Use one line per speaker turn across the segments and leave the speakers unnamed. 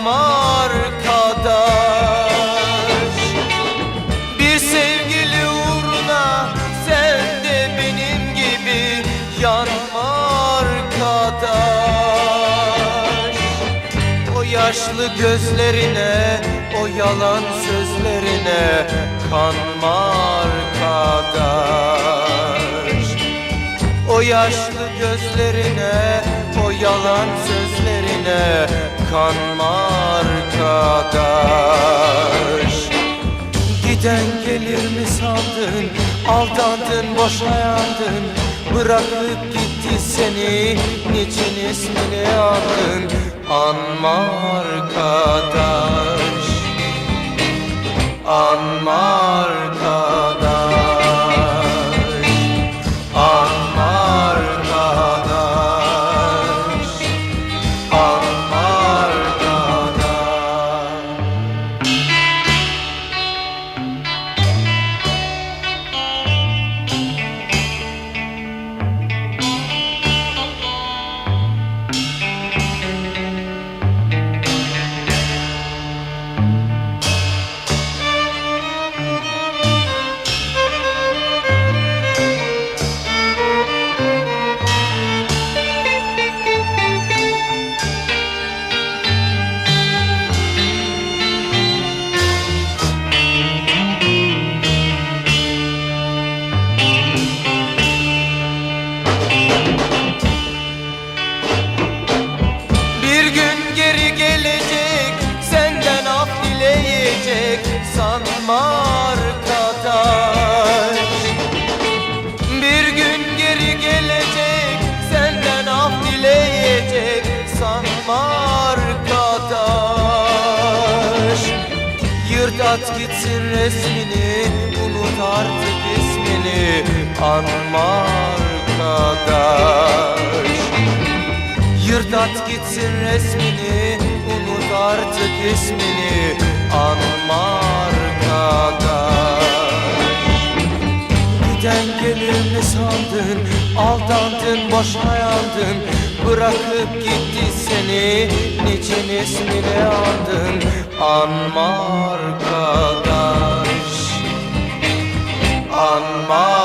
benim arkadaş Bir sevgili uğruna sen de benim gibi yanma arkadaş O yaşlı gözlerine, o yalan sözlerine kanma arkadaş O yaşlı gözlerine yalan sözlerine Kanma arkadaş Giden gelir mi sandın Aldandın boşa yandın Bırakıp gitti seni Niçin ismini andın Anma arkadaş Anma arkadaş Yırt at gitsin resmini Unut artık ismini Anma arkadaş Yırt at gitsin resmini Unut artık ismini Anma arkadaş Giden gelir mi sandın? Aldandın boşa yandın Bırakıp gitti seni. Niçin ismini andın Anma arkadaş Anma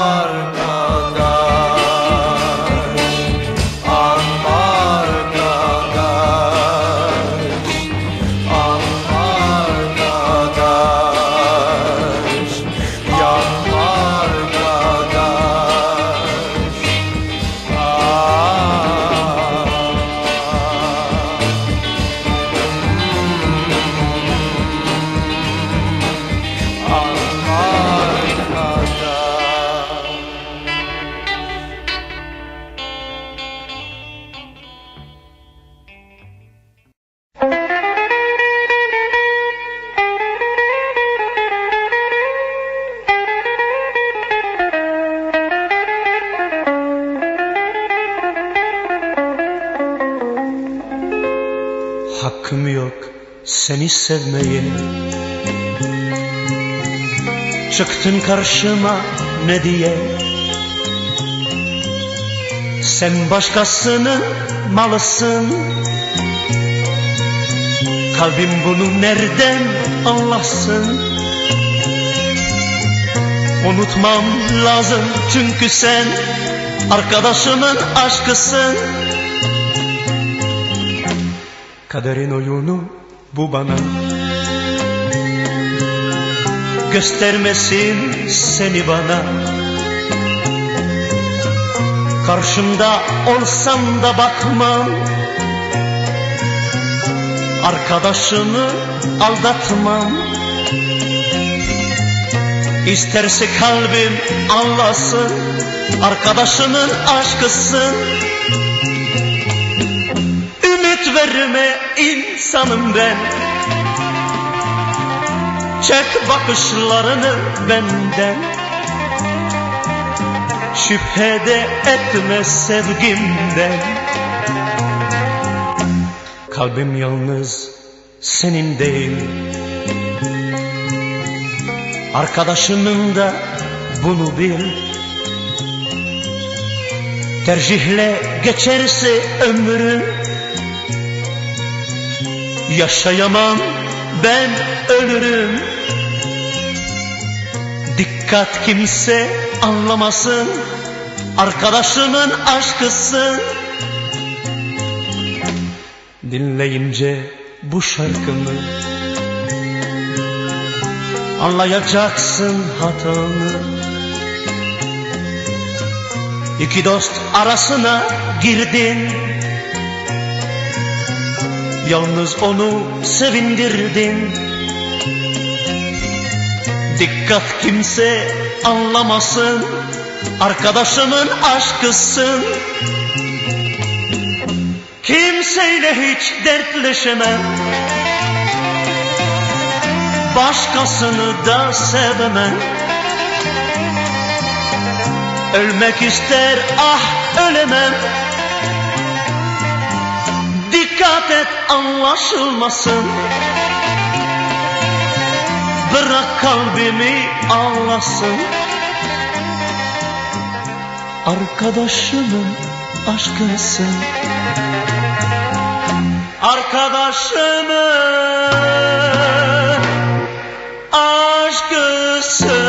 seni sevmeye. Çıktın karşıma ne diye? Sen başkasının malısın. Kalbim bunu nereden anlasın? Unutmam lazım çünkü sen Arkadaşımın aşkısın. Kaderin oyunu bu bana. Göstermesin seni bana. Karşımda olsam da bakmam. Arkadaşımı aldatmam. İsterse kalbim anlasın Arkadaşımın aşkısın Verme insanım ben Çek bakışlarını benden. Şüphede etme sevgimden. Kalbim yalnız senin değil. Arkadaşının da bunu bil. Tercihle geçerse ömrün Yaşayamam ben ölürüm. Dikkat kimse anlamasın Arkadaşımın aşkısın Dinleyince bu şarkımı Anlayacaksın hatanı İki dost arasına girdin Yalnız onu sevindirdin Dikkat kimse anlamasın Arkadaşımın aşkısın. Kimseyle hiç dertleşemem. Başkasını da sevemem. Ölmek ister ah ölemem Dikkat et anlaşılmasın. Bırak kalbimi ağlasın. Arkadaşımın aşkısın Arkadaşımın aşkısın